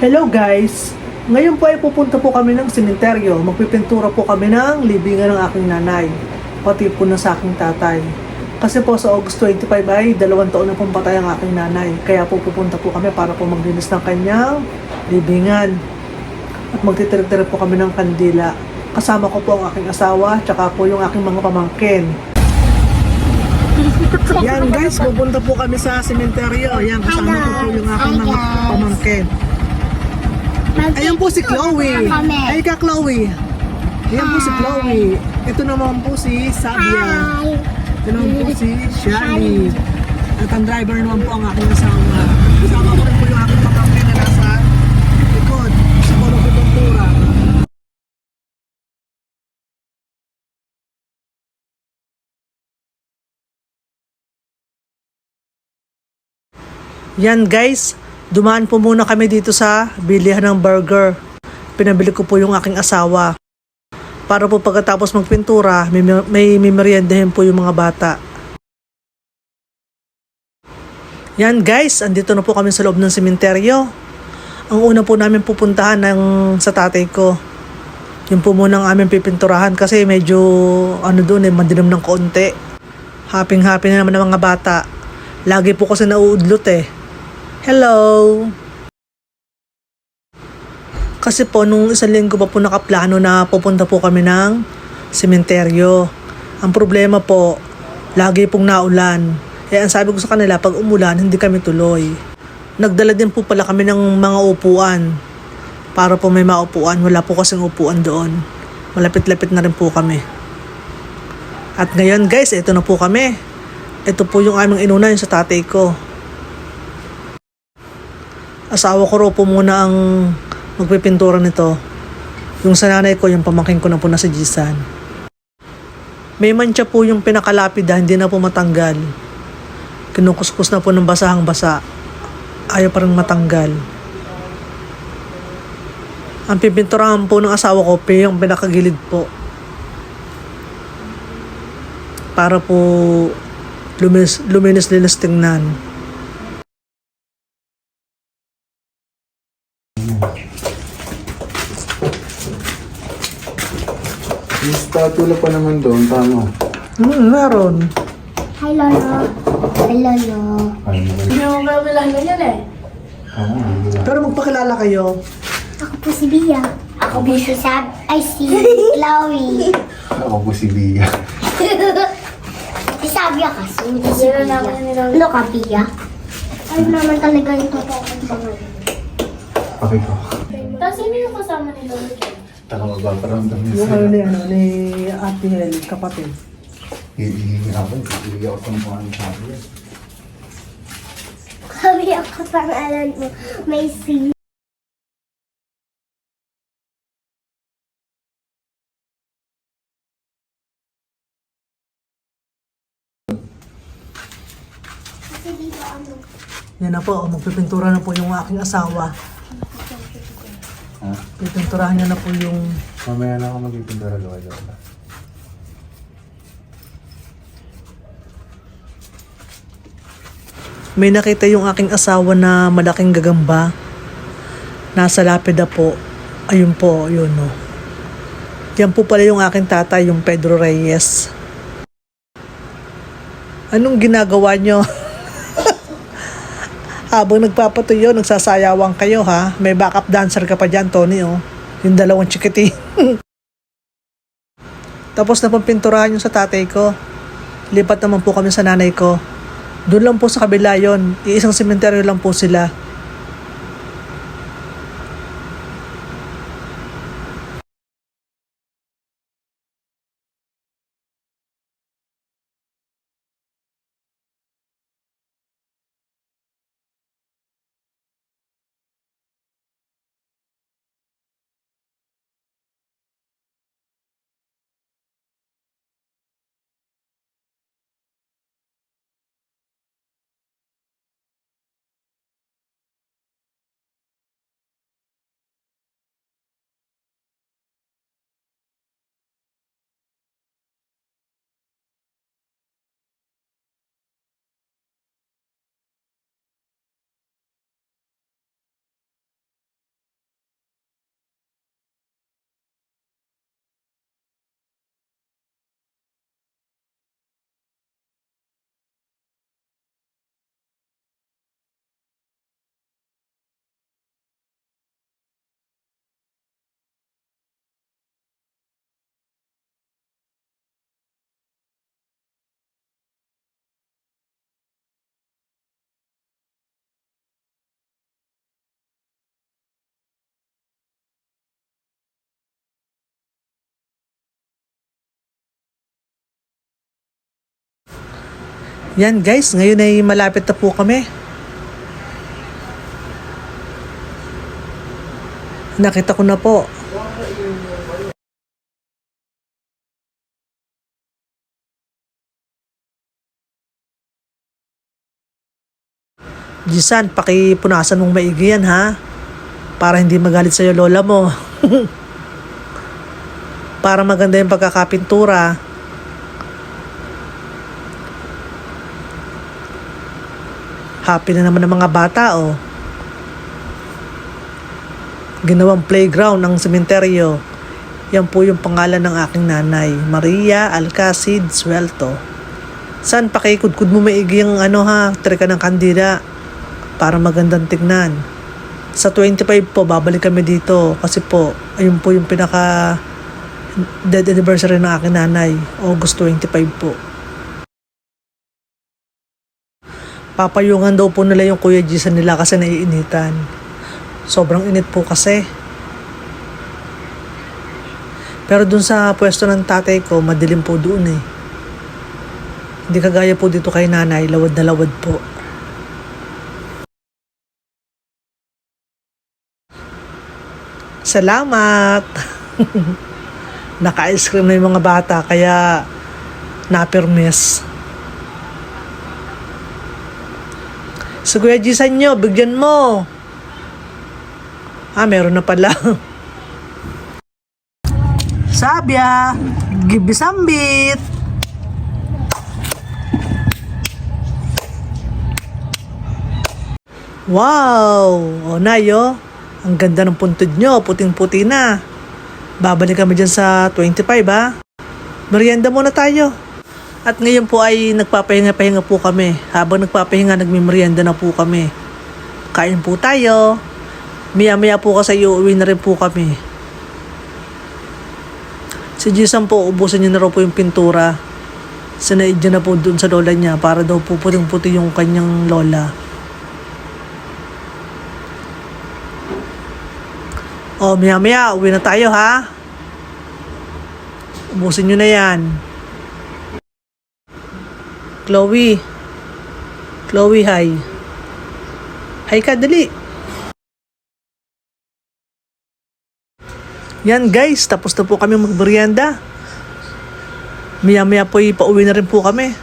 Hello guys! Ngayon po ay pupunta po kami ng sementeryo. Magpipintura po kami ng libingan ng aking nanay. Pati po na sa aking tatay. Kasi po sa August 25 ay dalawang taon na pong patay ang aking nanay. Kaya po pupunta po kami para po maglinis ng kanyang libingan. At magtitirik-tirik po kami ng kandila. Kasama ko po ang aking asawa, tsaka po yung aking mga pamangkin. Yan guys, pupunta po kami sa sementeryo. Yan, kasama ko po yung aking mga pamangkin. Ayan po si Chloe. Ay ka Chloe. Ayan po si Chloe. Ito naman po si Sabia. Ito naman po si Shani. At ang driver naman po ang aking asawa. Kasama ko rin po yung aking pamangkin na nasa likod. Sa Pintura. Yan guys, dumaan po muna kami dito sa bilihan ng burger. Pinabili ko po yung aking asawa. Para po pagkatapos magpintura, may, may, may po yung mga bata. Yan guys, andito na po kami sa loob ng sementeryo. Ang una po namin pupuntahan ng sa tatay ko. Yun po muna ang aming pipinturahan kasi medyo ano doon eh, madilim ng konti. Happy-happy na naman ng mga bata. Lagi po kasi nauudlot eh. Hello! Kasi po, nung isang linggo pa po nakaplano na pupunta po kami ng sementeryo. Ang problema po, lagi pong naulan. Eh, ang sabi ko sa kanila, pag umulan, hindi kami tuloy. Nagdala din po pala kami ng mga upuan. Para po may maupuan. Wala po kasing upuan doon. Malapit-lapit na rin po kami. At ngayon guys, ito na po kami. Ito po yung aming inuna yung sa tatay ko asawa ko raw po muna ang magpipintura nito. Yung sa nanay ko, yung pamangkin ko na po na si Jisan. May mancha po yung pinakalapida, hindi na po matanggal. Kinukuskus na po ng basahang basa. Ayaw pa rin matanggal. Ang pipinturahan po ng asawa ko, yung pinakagilid po. Para po luminis, luminis-linis tingnan. Yung statula pa naman doon, tama. Hmm, meron. Hi, Lolo. Hi, Lolo. Ay. Hindi mo ba bilangin yan eh? Tama, hindi? Pero magpakilala kayo. Ako po si Bia. Ako po si Sab... Ay, si Chloe. Ako po si Bia. si Sabia kasi. Si Zero Bia. Ano ka, Bia? Ay, naman talaga yung totoo ko. Tapos sino yung kasama ni Lolo magpaparamdam niya Yung ano ni, ano, ni Ate Hel, kapatid. Iihingi ako. Iihingi ako sa mukha ng sabi. Sabi ako pangalan mo. May C. Kasi dito ano. Yan na po, magpipintura na po yung aking asawa. Ha? Pipinturahan niya na po yung... Mamaya na ako magpipindara lola. lola. May nakita yung aking asawa na malaking gagamba. Nasa lapida po. Ayun po, yun no. Yan po pala yung aking tatay, yung Pedro Reyes. Anong ginagawa nyo? Habang nagpapatuyo, nagsasayawang kayo ha. May backup dancer ka pa dyan, Tony oh. Yung dalawang chikiti. Tapos na pong pinturahan yung sa tatay ko. Lipat naman po kami sa nanay ko. Doon lang po sa kabila yon. Iisang sementeryo lang po sila. Yan guys, ngayon ay malapit na po kami. Nakita ko na po. Jisan, pakipunasan mong maigi yan ha. Para hindi magalit sa'yo lola mo. Para maganda yung pagkakapintura. Happy na naman ang mga bata oh. Ginawang playground ng sementeryo. Yan po yung pangalan ng aking nanay, Maria Alcacid Suelto. San pakikudkud mo maigi yung ano ha, trika ng kandila para magandang tignan. Sa 25 po, babalik kami dito kasi po, ayun po yung pinaka dead anniversary ng aking nanay, August 25 po. Papayungan daw po nila yung Kuya Jisan nila kasi naiinitan. Sobrang init po kasi. Pero dun sa pwesto ng tatay ko, madilim po doon eh. Hindi kagaya po dito kay nanay, lawad na lawad po. Salamat! Naka-ice cream na yung mga bata, kaya napirmis. Sa Kuya Jisan nyo, bigyan mo. Ah, meron na pala. Sabya, give me some bit. Wow! O Nayo, ang ganda ng puntod nyo, puting-puti na. Babalik kami dyan sa 25 ha. Merienda muna tayo. At ngayon po ay nagpapahinga-pahinga po kami. Habang nagpapahinga, nagmimerienda na po kami. Kain po tayo. Maya-maya po kasi uuwi na rin po kami. Si Jason po, ubusan niya na raw po yung pintura. Sinaid niya na po dun sa lola niya para daw po puting-puti yung kanyang lola. O, maya-maya, uwi na tayo ha. Ubusin nyo na yan. Chloe. Chloe, hi. Hi ka, dali. Yan guys, tapos na po kami magmerienda. Maya-maya po ipauwi na rin po kami.